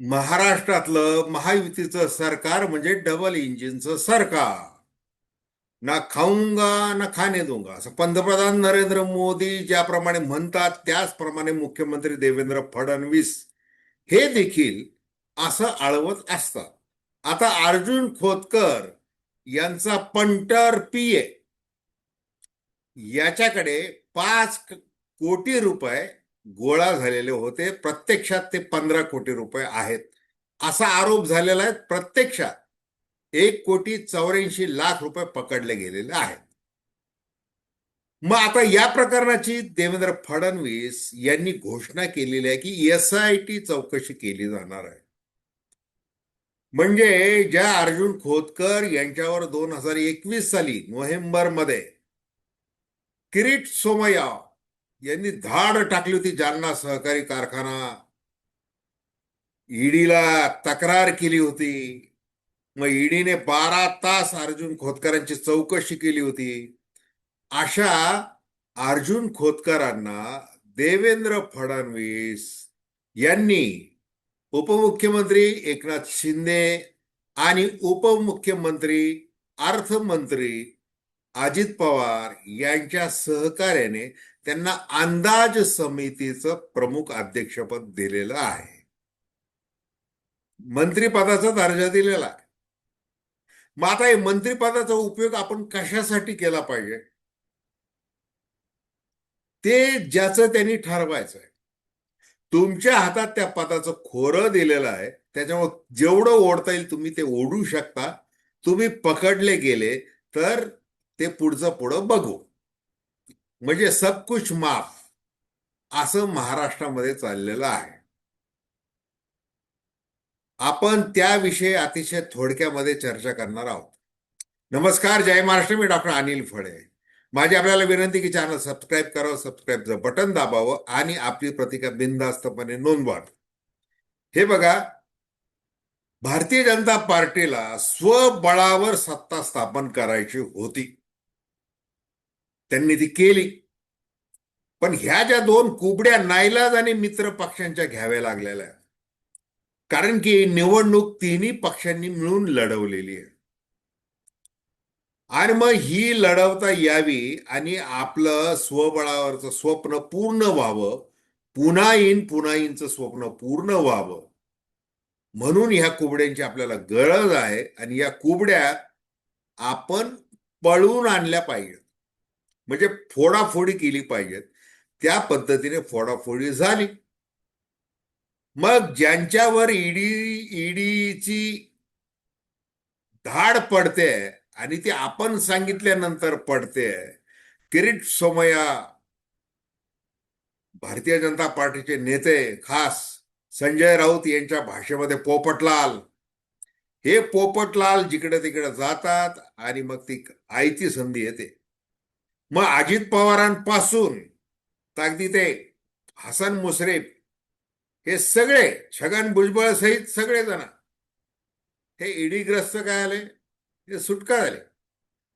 महाराष्ट्रातलं महायुतीचं सरकार म्हणजे डबल इंजिनचं सरकार. ना खाऊंगा ना खाणे दूंगा. असं पंतप्रधान नरेंद्र मोदी ज्याप्रमाणे म्हणतात त्याचप्रमाणे मुख्यमंत्री देवेंद्र फडणवीस हे देखील असं आळवत असतात. आता अर्जुन खोतकर यांचा पंटर पीए. याच्याकडे पाच कोटी रुपये गोळा झालेले होते. प्रत्यक्षात ते पंधरा कोटी रुपये आहेत. असा आरोप झालेला आहे. प्रत्यक्षात एक कोटी चौऱ्याऐंशी लाख रुपये पकडले गेलेले आहेत. मग आता या प्रकरणाची देवेंद्र फडणवीस यांनी घोषणा केलेली आहे की एस आय टी चौकशी केली जाणार आहे. म्हणजे ज्या अर्जुन खोतकर यांच्यावर दोन हजार एकवीस साली नोव्हेंबरमध्ये किरीट सोमय्या यांनी धाड टाकली होती जालना सहकारी कारखाना. ईडीला तक्रार केली होती. मग ईडीने बारा तास अर्जुन खोतकरांची चौकशी केली होती. अशा अर्जुन खोतकरांना देवेंद्र फडणवीस यांनी उपमुख्यमंत्री एकनाथ शिंदे आणि उपमुख्यमंत्री अर्थमंत्री अजित पवार यांच्या सहकार्याने त्यांना अंदाज समितीचं प्रमुख अध्यक्षपद दिलेलं आहे. मंत्रिपदाचा दर्जा दिलेला आहे. मग आता हे मंत्रिपदाचा उपयोग आपण कशासाठी केला पाहिजे? ते ज्याचं त्यांनी ठरवायचं आहे. तुमच्या हातात त्या पदाचं खोरं दिलेलं आहे. त्याच्यामुळे जेवढं ओढता येईल तुम्ही ते ओढू शकता. तुम्ही पकडले गेले तर ते पुढचं पुढं बघू. म्हणजे सब कुछ माफ असं महाराष्ट्रामध्ये चाललेलं आहे. आपण त्याविषयी अतिशय थोडक्यामध्ये चर्चा करणार आहोत. नमस्कार जय महाराष्ट्र. मी डॉक्टर अनिल फळे. माझी आपल्याला विनंती की चॅनल सबस्क्राईब करावं सबस्क्राईबचं बटन दाबावं आणि आपली प्रतिक्रिया बिनधास्तपणे नोंदवावी. हे बघा भारतीय जनता पार्टीला स्वबळावर सत्ता स्थापन करायची होती. त्यांनी ती केली. पण ह्या ज्या दोन कुबड्या नाईलाज आणि मित्र पक्षांच्या घ्याव्या लागलेल्या कारण की निवडणूक तिन्ही पक्षांनी मिळून लढवलेली आहे. आणि मग ही लढवता यावी आणि आपलं स्वबळावरचं स्वप्न पूर्ण व्हावं. पुन्हा येईन पुन्हा येईनचं स्वप्न पूर्ण व्हावं. म्हणून ह्या कुबड्यांची आपल्याला गरज आहे. आणि या कुबड्या आपण पळवून आणल्या पाहिजेत. म्हणजे फोडाफोडी केली पाहिजेत. त्या पद्धतीने फोडाफोडी झाली. मग ज्यांच्यावर ईडी ईडीची धाड पडते आणि ती आपण सांगितल्यानंतर पडते किरीट सोमया भारतीय जनता पार्टीचे नेते खास संजय राऊत यांच्या भाषेमध्ये पोपटलाल. हे पोपटलाल जिकडे तिकडे जातात आणि मग ती आयती संधी येते. मग अजित पवारांपासून ताकदी अगदी ते हसन मुश्रीफ हे सगळे छगन भुजबळ सहित सगळे जण हे ईडीग्रस्त काय आले? हे सुटका झाले.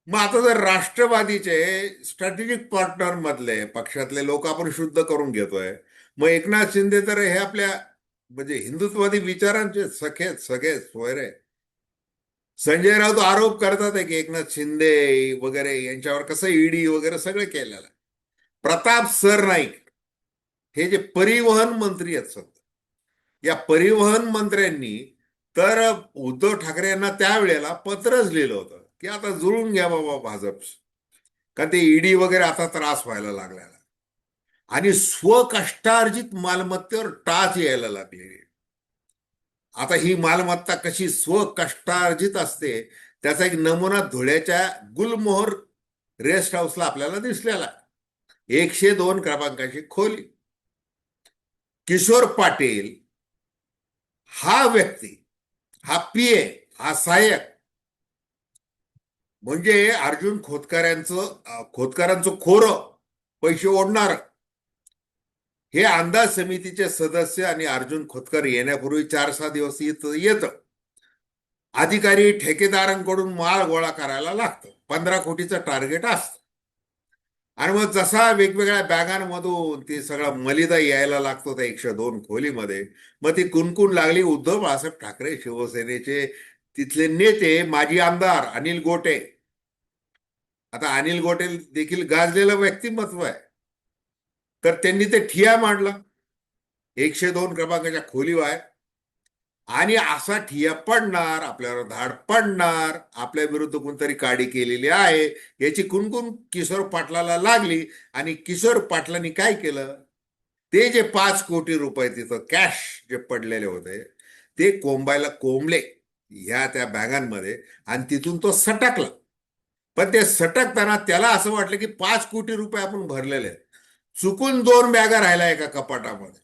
मग आता जर राष्ट्रवादीचे स्ट्रॅटेजिक पार्टनर मधले पक्षातले लोक आपण शुद्ध करून घेतोय मग एकनाथ शिंदे तर हे आपल्या म्हणजे हिंदुत्ववादी विचारांचे सखे सगळे सोयरे संजय राऊत आरोप करतात आहे की एकनाथ शिंदे वगैरे यांच्यावर कसं ईडी वगैरे सगळं केलेलं आहे. प्रताप सरनाईक हे जे परिवहन मंत्री आहेत सध्या. या परिवहन मंत्र्यांनी तर उद्धव ठाकरे यांना त्यावेळेला पत्रच लिहिलं होतं की आता जुळून घ्या बाबा भाजप. कारण ते ईडी वगैरे आता त्रास व्हायला लागलेला आणि स्वकष्टार्जित मालमत्तेवर टाच यायला लागलेली आता ही मालमत्ता कशी स्वकष्टार्जित असते त्याचा एक नमुना धुळ्याच्या गुलमोहर रेस्ट हाऊसला आपल्याला दिसलेला एकशे दोन क्रमांकाची खोली. किशोर पाटील हा व्यक्ती हा पीए हा सहाय्यक. म्हणजे अर्जुन खोतकरांचं अं, खोतकरांचं खोर पैसे ओढणार. हे अंदाज समितीचे सदस्य आणि अर्जुन खोतकर येण्यापूर्वी चार सहा दिवस येत येत. अधिकारी ठेकेदारांकडून माल गोळा करायला लागतं. पंधरा कोटीचं टार्गेट असतं. आणि मग जसा वेगवेगळ्या बॅगांमधून ती सगळा मलिदा यायला लागतो त्या एकशे दोन खोलीमध्ये मग ती कुणकुण लागली? उद्धव बाळासाहेब ठाकरे शिवसेनेचे तिथले नेते माजी आमदार अनिल गोटे. आता अनिल गोटे देखील गाजलेलं व्यक्तिमत्व आहे. तर त्यांनी ते ठिया मांडला. एकशे दोन क्रमांकाच्या खोलीवर आणि असा ठिया पडणार आपल्यावर धाड पडणार आपल्या विरुद्ध कोणतरी काडी केलेली आहे याची कुणकुण किशोर पाटलाला लागली. आणि किशोर पाटलांनी काय केलं? ते जे पाच कोटी रुपये तिथं कॅश जे पडलेले होते ते कोंबायला कोंबले ह्या त्या बॅगांमध्ये आणि तिथून तो सटकला. पण ते सटकताना त्याला असं वाटलं की पाच कोटी रुपये आपण भरलेले आहेत. चुकून दोन बॅगा राहिल्या एका कपाटामध्ये.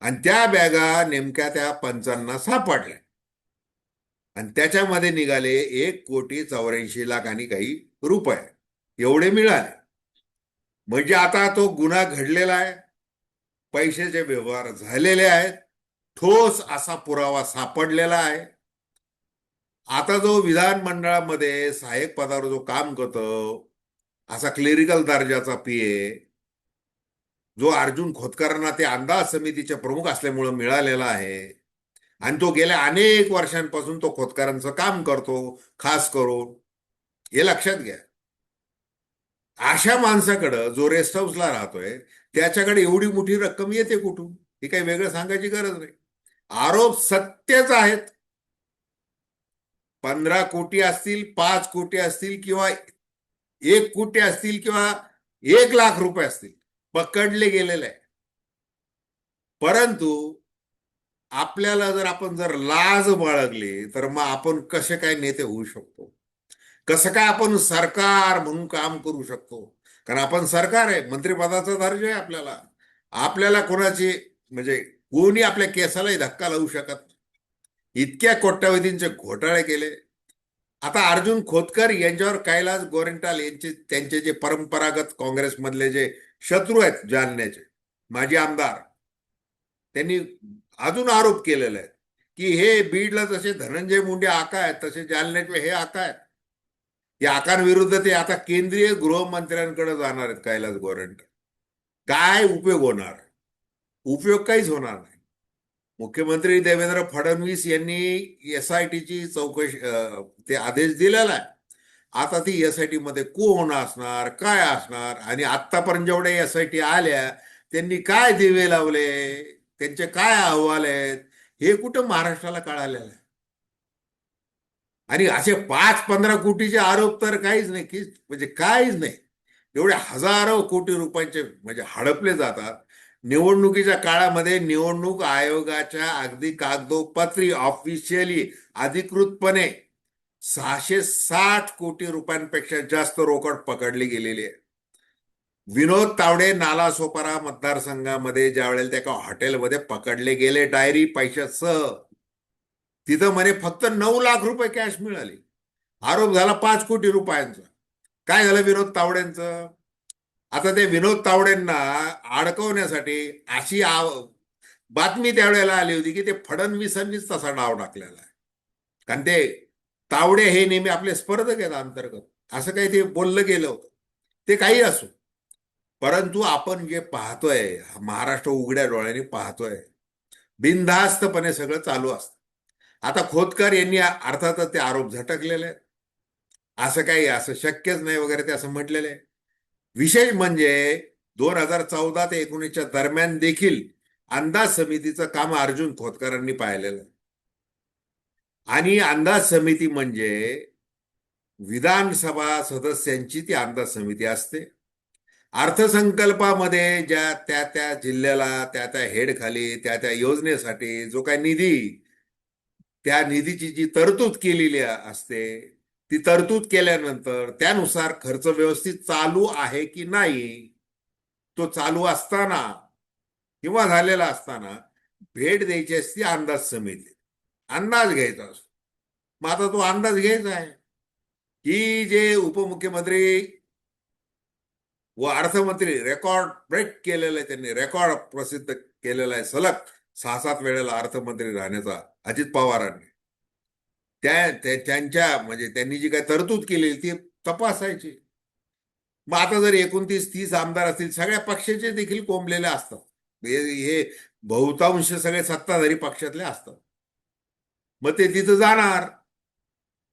आणि त्या बॅगा नेमक्या त्या पंचांना सापडल्या. आणि त्याच्यामध्ये निघाले एक कोटी चौऱ्याऐंशी लाख आणि काही रुपये. एवढे मिळाले. म्हणजे आता तो गुन्हा घडलेला आहे. पैशाचे व्यवहार झालेले आहेत. ठोस असा पुरावा सापडलेला आहे. आता जो विधानमंडळामध्ये सहाय्यक पदावर जो काम करतो असा क्लेरिकल दर्जाचा पीए जो अर्जुन खोतकरांना ते अंदाज समितीचे प्रमुख असल्यामुळं मिळालेला आहे. आणि तो गेल्या अनेक वर्षांपासून तो खोतकरांचं काम करतो खास करून. हे लक्षात घ्या. अशा माणसाकडं जो रेस्ट हाऊसला राहतोय त्याच्याकडे एवढी मोठी रक्कम येते कुठून? ही काही वेगळं सांगायची गरज नाही. आरोप सत्यच आहेत. पंधरा कोटी असतील पाच कोटी असतील किंवा एक कोटी असतील किंवा एक लाख रुपये असतील पकडले गेलेले आहे परंतु आपल्याला जर आपण जर लाज बाळगली तर मग आपण कसे काय नेते होऊ शकतो? कसं काय आपण सरकार म्हणून काम करू शकतो? कारण आपण सरकार आहे मंत्रिपदाचा दर्जा आहे आपल्याला. आपल्याला कोणाची म्हणजे कोणी आपल्या केसालाही धक्का लावू शकत नाही. इतक्या कोट्यावधींचे घोटाळे केले. आता अर्जुन खोतकर यांच्यावर कैलास गोरेंटाल यांचे त्यांचे जे परंपरागत काँग्रेसमधले जे शत्रू आहेत जालन्याचे माजी आमदार त्यांनी अजून आरोप केलेला आहे की हे बीडला जसे धनंजय मुंडे आका आहेत तसे जालन्याचे हे आका आहेत. या आकांविरुद्ध ते आता केंद्रीय गृहमंत्र्यांकडे जाणार आहेत कैलास गोरेंटाल. काय उपयोग होणार? उपयोग काहीच होणार नाही. मुख्यमंत्री देवेंद्र फडणवीस यांनी एस आय टीची चौकशी ते आदेश दिलेला आहे. आता ती एस आय टी मध्ये कोण असणार काय असणार? आणि आतापर्यंत जेवढ्या एस आय टी आल्या त्यांनी काय दिवे लावले? त्यांचे काय अहवाल आहेत? हे कुठं महाराष्ट्राला कळालेलं आहे? आणि असे पाच पंधरा कोटीचे आरोप तर काहीच नाही की म्हणजे काहीच नाही. एवढे हजारो कोटी रुपयांचे म्हणजे हडपले जातात. निवडणुकीच्या काळामध्ये निवडणूक आयोगाच्या अगदी कागदोपत्री ऑफिशियली अधिकृतपणे सहाशे साठ कोटी रुपयांपेक्षा जास्त रोकड पकडली गेलेली आहे. विनोद तावडे नालासोपारा मतदारसंघामध्ये ज्या वेळेला त्या एका हॉटेलमध्ये पकडले गेले डायरी पैशासह तिथं म्हणे फक्त नऊ लाख रुपये कॅश मिळाली. आरोप झाला पाच कोटी रुपयांचा. काय झालं विनोद तावडेंचं? आता ते विनोद तावडेंना अडकवण्यासाठी अशी आव- बातमी त्यावेळेला आली होती की ते फडणवीसांनीच तसा डाव टाकलेला आहे. कारण ते तावडे हे नेहमी आपले स्पर्धक आहेत अंतर्गत. असं काही ते बोललं गेलं होतं. ते काही असो. परंतु आपण जे पाहतोय महाराष्ट्र उघड्या डोळ्यांनी पाहतोय बिनधास्तपणे सगळं चालू असतं. आता खोतकर यांनी अर्थातच ते आरोप झटकलेले आहेत. असं काही असं शक्यच नाही वगैरे ते असं म्हटलेलं आहे विशेष म्हणजे दोन हजार चौदा ते एकोणीसच्या दरम्यान देखील अंदाज समितीचं काम अर्जुन खोतकरांनी पाहिलेलं आहे. आणि अंदाज समिती म्हणजे विधानसभा सदस्यांची ती अंदाज समिती असते. अर्थसंकल्पामध्ये ज्या त्या त्या जिल्ह्याला त्या त्या हेडखाली त्या त्या योजनेसाठी जो काय निधी त्या निधीची जी तरतूद केलेली असते ती तरतूद केल्यानंतर त्यानुसार खर्च व्यवस्थित चालू आहे की नाही तो चालू असताना किंवा झालेला असताना भेट द्यायची असते अंदाज समिती. अंदाज घ्यायचा असतो. मग आता तो अंदाज घ्यायचा आहे. की जे उपमुख्यमंत्री व अर्थमंत्री रेकॉर्ड ब्रेक केलेलं आहे त्यांनी रेकॉर्ड प्रसिद्ध केलेला आहे सलग सहा सात वेळेला अर्थमंत्री राहण्याचा अजित पवारांनी. त्या त्या- त्यांच्या म्हणजे त्यांनी जी काही तरतूद केलेली ती तपासायची. मग आता जर एकोणतीस तीस आमदार असतील सगळ्या पक्षाचे देखील कोंबलेले असतात. हे हे बहुतांश सगळे सत्ताधारी पक्षातले असतात. मग ते तिथं जाणार.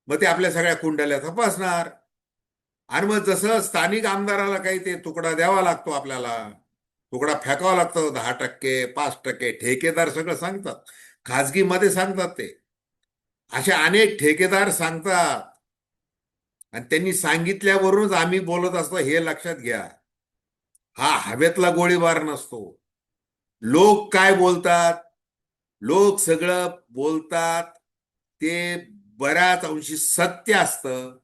मग ते आपल्या सगळ्या कुंडल्या तपासणार. आणि मग जसं स्थानिक आमदाराला काही ते तुकडा द्यावा लागतो आपल्याला तुकडा फेकावा लागतो दहा टक्के पाच टक्के ठेकेदार सगळं सांगतात. खाजगीमध्ये सांगतात ते. असे अनेक ठेकेदार सांगतात. आणि त्यांनी सांगितल्यावरूनच आम्ही बोलत असतो हे लक्षात घ्या. हा हवेतला गोळीबार नसतो. लोक काय बोलतात? लोक सगळं बोलतात. ते बऱ्याच अंशी सत्य असतं.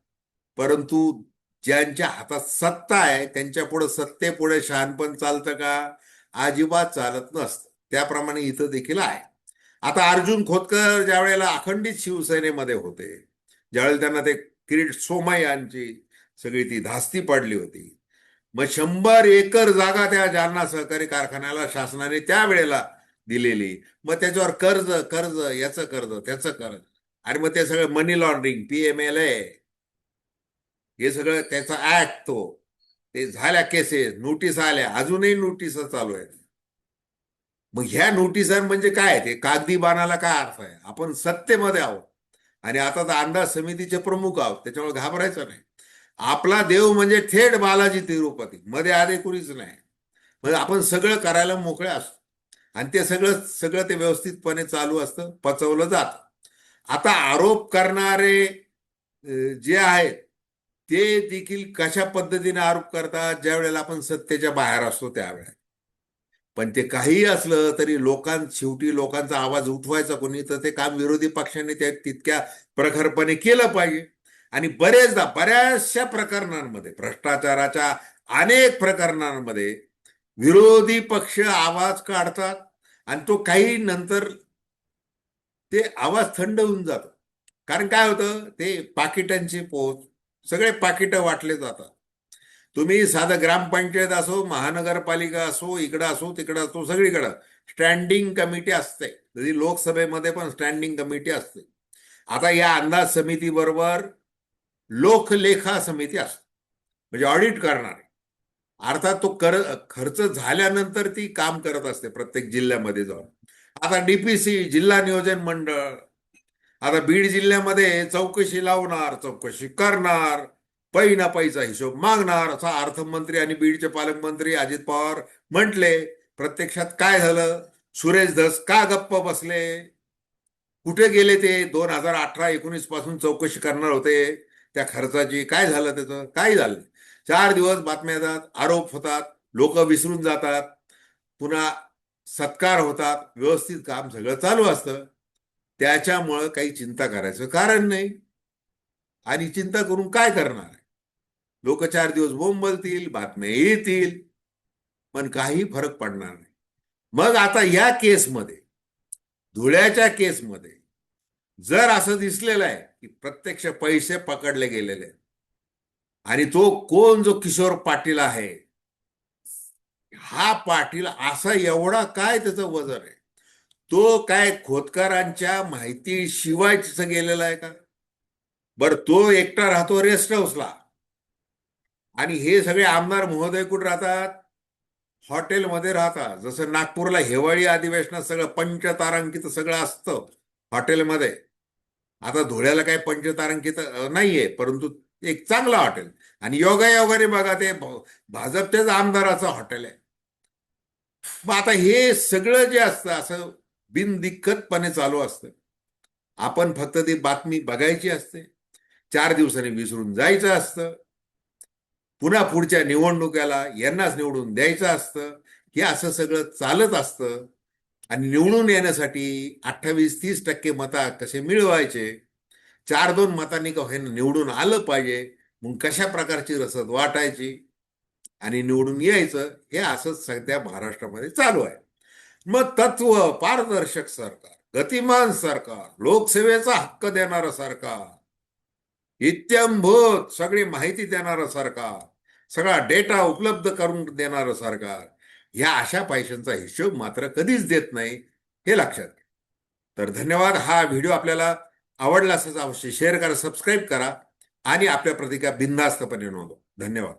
परंतु ज्यांच्या हातात सत्ता आहे त्यांच्या पुढे सत्तेपुढे शहाणपण चालतं का? अजिबात चालत नसतं. त्याप्रमाणे इथं देखील आहे. आता अर्जुन खोतकर ज्या वेळेला अखंडित शिवसेनेमध्ये होते ज्यावेळेला त्यांना ते किरीट सोमा यांची सगळी ती धास्ती पडली होती मग शंभर एकर जागा त्या जालना सहकारी कारखान्याला शासनाने त्यावेळेला दिलेली. मग त्याच्यावर कर्ज कर्ज याचं कर्ज त्याचं कर्ज आणि मग ते सगळं money laundering P M L A हे सगळं त्याचा ऍक्ट तो. ते झाल्या केसेस नोटीस आल्या. अजूनही नोटीस चालू आहेत. मग ह्या नोटिसां म्हणजे काय ते कागदी बाणाला काय अर्थ आहे? आपण सत्तेमध्ये आहोत. आणि आता तर अंदाज समितीचे प्रमुख आहोत. त्याच्यामुळे घाबरायचं नाही. आपला देव म्हणजे थेट बालाजी तिरुपती. मध्ये आधे कुणीच नाही. म्हणजे आपण सगळं करायला मोकळे असतो. आणि ते सगळं सगळं ते व्यवस्थितपणे चालू असतं. पचवलं जातं. आता आरोप करणारे जे आहेत ते देखील कशा पद्धतीने आरोप करतात? ज्या वेळेला आपण सत्तेच्या बाहेर असतो त्यावेळेला. पण ते काहीही असलं तरी लोकां शेवटी लोकांचा आवाज उठवायचा कोणी तर ते काम विरोधी पक्षाने त्या तितक्या प्रखरपणे केलं पाहिजे. आणि बरेचदा बऱ्याचशा प्रकरणांमध्ये भ्रष्टाचाराच्या अनेक प्रकरणांमध्ये विरोधी पक्ष आवाज काढतात आणि तो काही नंतर ते आवाज थंड होऊन जातो. कारण काय होतं? ते पाकिटांची पोच सगळे पाकिटं वाटले जातात. तुम्ही साधं ग्रामपंचायत असो महानगरपालिका असो इकडं असो तिकडं असो सगळीकडं स्टँडिंग कमिटी असते. तरी लोकसभेमध्ये पण स्टँडिंग कमिटी असते. आता या अंदाज समितीबरोबर लोकलेखा समिती असते. म्हणजे ऑडिट करणार. अर्थात तो कर खर्च झाल्यानंतर ती काम करत असते प्रत्येक जिल्ह्यामध्ये जाऊन. आता डीपीसी जिल्हा नियोजन मंडळ. आता बीड जिल्ह्यामध्ये चौकशी लावणार चौकशी करणार. पै ना हिशोब मागणार असा अर्थमंत्री आणि बीडचे पालकमंत्री अजित पवार म्हटले प्रत्यक्षात काय झालं? सुरेश धस का गप्प बसले? कुठे गेले ते? दोन हजार अठरा एकोणीसपासून चौकशी करणार होते. त्या खर्चाची काय झालं त्याचं? काय झालं? चार दिवस बातम्या येतात आरोप होतात लोक विसरून जातात पुन्हा सत्कार होतात व्यवस्थित काम सगळं चालू असतं. त्याच्यामुळं काही चिंता करायचं कारण नाही. आणि चिंता करून काय करणार? लोक चार दिवस बोंबलतील बातम्या येतील पण काही फरक पडणार नाही. मग आता या केसमध्ये धुळ्याच्या केसमध्ये जर असं दिसलेलं आहे की प्रत्यक्ष पैसे पकडले गेलेले आहेत आणि तो कोण जो किशोर पाटील आहे हा पाटील असा एवढा काय त्याचं वजन आहे? तो काय खोतकरांच्या माहितीशिवाय तिथं गेलेला आहे का? बर तो एकटा राहतो रेस्ट हाऊसला. आणि हे सगळे आमदार महोदय कुठे राहतात? हॉटेलमध्ये राहतात. जसं नागपूरला हिवाळी अधिवेशनात सगळं पंचतारांकित सगळं असतं हॉटेलमध्ये. आता धुळ्याला काही पंचतारांकित अं, नाहीये परंतु एक चांगलं हॉटेल. आणि योगायोगाने बघा ते भाजपच्याच आमदाराचं हॉटेल आहे. मग आता हे सगळं जे असतं असं बिनदिक्कतपणे चालू असतं. आपण फक्त ती बातमी बघायची असते. चार दिवसांनी विसरून जायचं असतं. पुन्हा पुढच्या निवडणुकाला यांनाच निवडून द्यायचं असतं. हे असं सगळं चालत असतं. आणि निवडून येण्यासाठी अठ्ठावीस तीस टक्के मता कसे मिळवायचे? चार दोन मतांनी का हे निवडून आलं पाहिजे? मग कशा प्रकारची रसद वाटायची? आणि निवडून यायचं हे असंच सध्या महाराष्ट्रामध्ये चालू आहे. मग तत्व पारदर्शक सरकार गतिमान सरकार लोकसेवेचा हक्क देणारं सरकार इत्यंभूत. सगळी माहिती देणारं सरकार सगळा डेटा उपलब्ध करून देणारं सरकार ह्या अशा पैशांचा हिशोब मात्र कधीच देत नाही हे लक्षात घ्या. तर धन्यवाद. हा व्हिडिओ आपल्याला आवडला असं अवश्य शेअर करा सबस्क्राईब करा आणि आपल्या प्रतिक्रिया बिनधास्तपणे नोंदवा. धन्यवाद.